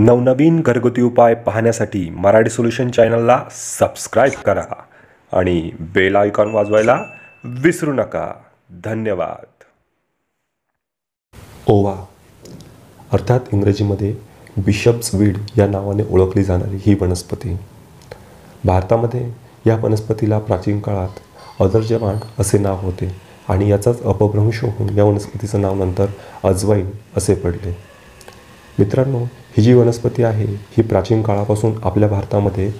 नवनवीन घरगुती उपाय पाहण्यासाठी मराठी सोल्युशन चॅनलला सबस्क्राईब करा आणि बेल आयकॉन वाजवायला विसरू नका. धन्यवाद. ओवा. अर्थात इंग्रजीमध्ये बिशप्स वीड या नावाने ओळखली जाणारी ही वनस्पती. भारतामध्ये या वनस्पतीला प्राचीन काळात अदर्जवाण असे नाव होते आणि याचाच अपभ्रंश होऊन या वनस्पतीचं नाव नंतर अजवाईन असे पडले. मित्रांनो ही जी वनस्पती आहे ही प्राचीन काळापासून आपल्या भारतामध्ये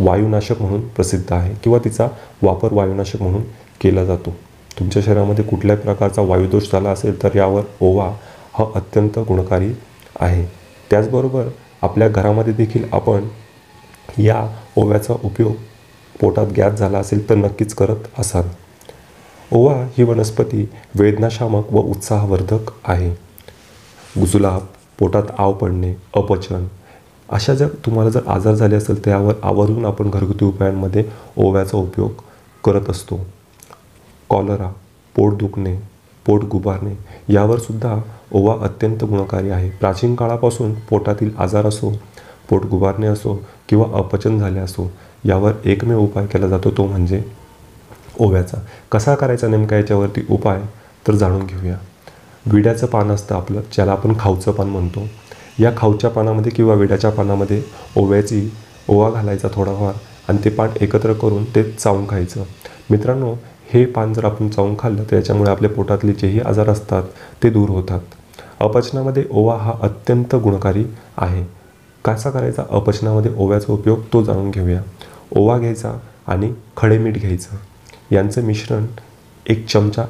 वायुनाशक म्हणून प्रसिद्ध आहे किंवा तिचा वापर वायुनाशक म्हणून केला जातो. तुमच्या शरीरामध्ये कुठल्याही प्रकारचा वायुदोष झाला असेल तर यावर ओवा हा अत्यंत गुणकारी आहे. त्याचबरोबर आपल्या घरामध्ये देखील आपण या ओव्याचा उपयोग पोटात गॅस झाला असेल तर नक्कीच करत असाल. ओवा ही वनस्पती वेदनाशामक व उत्साहवर्धक आहे. गुजुलाब पोटात आव पडणे अपचन. अशा जर तुम्हाला जर आजार झाले असेल त्यावर आवर्जून आपण घरगुती उपायांमध्ये ओव्याचा उपयोग करत असतो. कॉलरा पोट दुखणे पोट गुबारणे यावर सुद्धा ओवा अत्यंत गुणकारी आहे. प्राचीन काळापासून पोटातील आजार असो पोट गुबारणे असो किंवा अपचन झाले असो यावर एकमेव उपाय केला जातो तो म्हणजे ओव्याचा. कसा करायचा नेमका याच्यावरती उपाय तर जाणून घेऊया. विड्याचं पान असतं आपलं ज्याला आपण खाऊचं पान म्हणतो. या खाऊच्या पानामध्ये किंवा विड्याच्या पानामध्ये ओव्याची ओवा घालायचा थोडाफार आणि ते पान एकत्र करून ते चावून खायचं. मित्रांनो हे पान जर आपण चावून खाल्लं तर याच्यामुळे आपल्या पोटातले जेही आजार असतात ते दूर होतात. अपचनामध्ये ओवा हा अत्यंत गुणकारी आहे. कसा करायचा? अपचनामध्ये ओव्याचा उपयोग तो जाणून घेऊया. ओवा घ्यायचा आणि खडे मीठ घ्यायचं. यांचं मिश्रण एक चमचा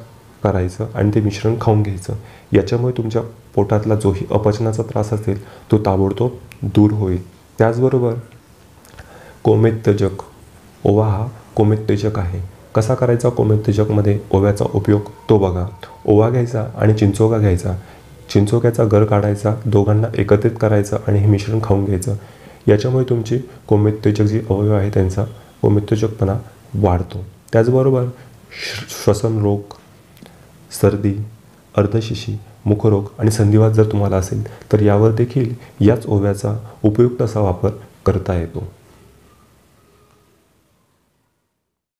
करायचं आणि ते मिश्रण खाऊन घ्यायचं. याच्यामुळे तुमच्या पोटातला जोही अपचनाचा त्रास असेल तो ताबडतोब दूर होईल. त्याचबरोबर कोमेत्तजक ओवा हा कोमेत्तजक आहे. कसा करायचा? कोमेत्तजकमध्ये ओव्याचा उपयोग तो बघा. ओवा घ्यायचा आणि चिंचोका घ्यायचा. चिंचोक्याचा गर काढायचा दोघांना एकत्रित करायचं आणि हे मिश्रण खाऊन घ्यायचं. याच्यामुळे तुमची कोमेत्तेजक जी अवयव आहे त्यांचा कोमेत्तेजकपणा वाढतो. त्याचबरोबर श् श्वसन रोग सर्दी अर्धशिशी मुखरोग आणि संधिवात जर तुम्हाला असेल तर यावर देखील याच ओव्याचा उपयुक्त असा वापर करता येतो.